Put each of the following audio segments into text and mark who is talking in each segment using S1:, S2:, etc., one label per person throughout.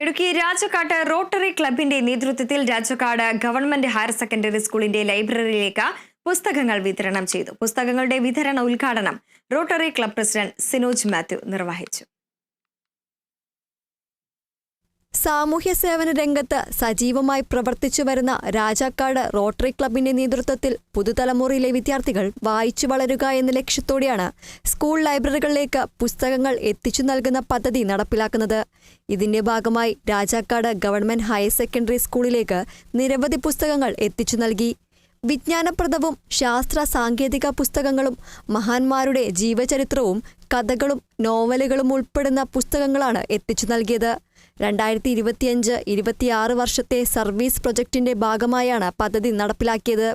S1: Idukki രാജക്കാട്ട് rotary ക്ലബിന്റെ നേതൃത്വത്തിൽ Rajakkad government higher secondary സ്കൂളിന്റെ ലൈബ്രറിയിലേക്ക് പുസ്തകങ്ങൾ വിതരണം ചെയ്തു. പുസ്തകങ്ങളുടെ വിതരണ ഉദ്ഘാടനം rotary club president Sinoj Mathew നിർവഹിച്ചു.
S2: സാമൂഹ്യ സേവന രംഗത്ത് സജീവമായി പ്രവർത്തിച്ചു വരുന്ന രാജാക്കാട് റോട്ടറി ക്ലബിന്റെ നേതൃത്വത്തിൽ പുതുതലമുറയിലെ വിദ്യാർത്ഥികൾ വായിച്ചു വളരുക എന്ന ലക്ഷ്യത്തോടെയാണ് സ്കൂൾ ലൈബ്രറികളിലേക്ക് പുസ്തകങ്ങൾ എത്തിച്ചു നൽകുന്ന പദ്ധതി നടപ്പിലാക്കുന്നത്. ഇതിന്റെ ഭാഗമായി രാജാക്കാട് ഗവൺമെന്റ് ഹയർ സെക്കൻഡറി സ്കൂളിലേക്ക് നിരവധി പുസ്തകങ്ങൾ എത്തിച്ചു നൽകി. വിജ്ഞാനപ്രദവും ശാസ്ത്ര സാങ്കേതിക പുസ്തകങ്ങളും മഹാന്മാരുടെ ജീവചരിത്രവും കഥകളും നോവലുകളും ഉൾപ്പെടുന്ന പുസ്തകങ്ങളാണ് എത്തിച്ചു നൽകിയത്. രണ്ടായിരത്തി ഇരുപത്തിയഞ്ച് ഇരുപത്തിയാറ് വർഷത്തെ സർവീസ് പ്രൊജക്ടിന്റെ ഭാഗമായാണ് പദ്ധതി നടപ്പിലാക്കിയത്.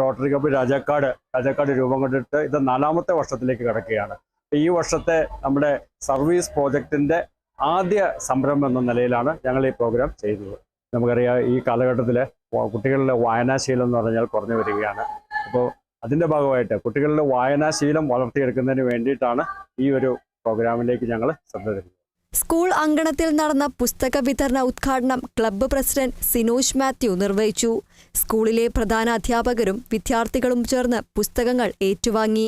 S3: റോട്ടറി ക്ലബ്ബ് രാജാക്കാട് രാജാക്കാട് രൂപം കൊണ്ടിട്ട് ഇത് നാലാമത്തെ വർഷത്തിലേക്ക് കിടക്കുകയാണ്. ഈ വർഷത്തെ നമ്മുടെ സർവീസ് പ്രോജക്റ്റിന്റെ ആദ്യ സംരംഭം എന്ന നിലയിലാണ് ഞങ്ങൾ ഈ പ്രോഗ്രാം ചെയ്തത്. നമുക്കറിയാം ഈ കാലഘട്ടത്തിൽ കുട്ടികളുടെ വായനാശീലം എന്ന് പറഞ്ഞാൽ കുറഞ്ഞു വരികയാണ്. അപ്പോൾ അതിന്റെ ഭാഗമായിട്ട് കുട്ടികളുടെ വായനാശീലം വളർത്തിയെടുക്കുന്നതിന് വേണ്ടിയിട്ടാണ് ഈ ഒരു പ്രോഗ്രാമിലേക്ക് ഞങ്ങൾ ശ്രദ്ധ തരുന്നത്
S2: സ്കൂൾ അങ്കണത്തിൽ നടന്ന പുസ്തക വിതരണ ഉദ്ഘാടനം ക്ലബ്ബ് പ്രസിഡന്റ് സിനോഷ് മാത്യു നിർവഹിച്ചു. സ്കൂളിലെ പ്രധാന അധ്യാപകരും വിദ്യാർത്ഥികളും ചേർന്ന് പുസ്തകങ്ങൾ ഏറ്റുവാങ്ങി.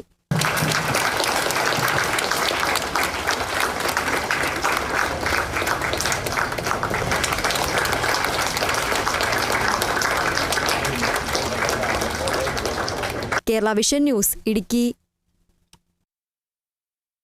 S2: Kerala vision news Idukki.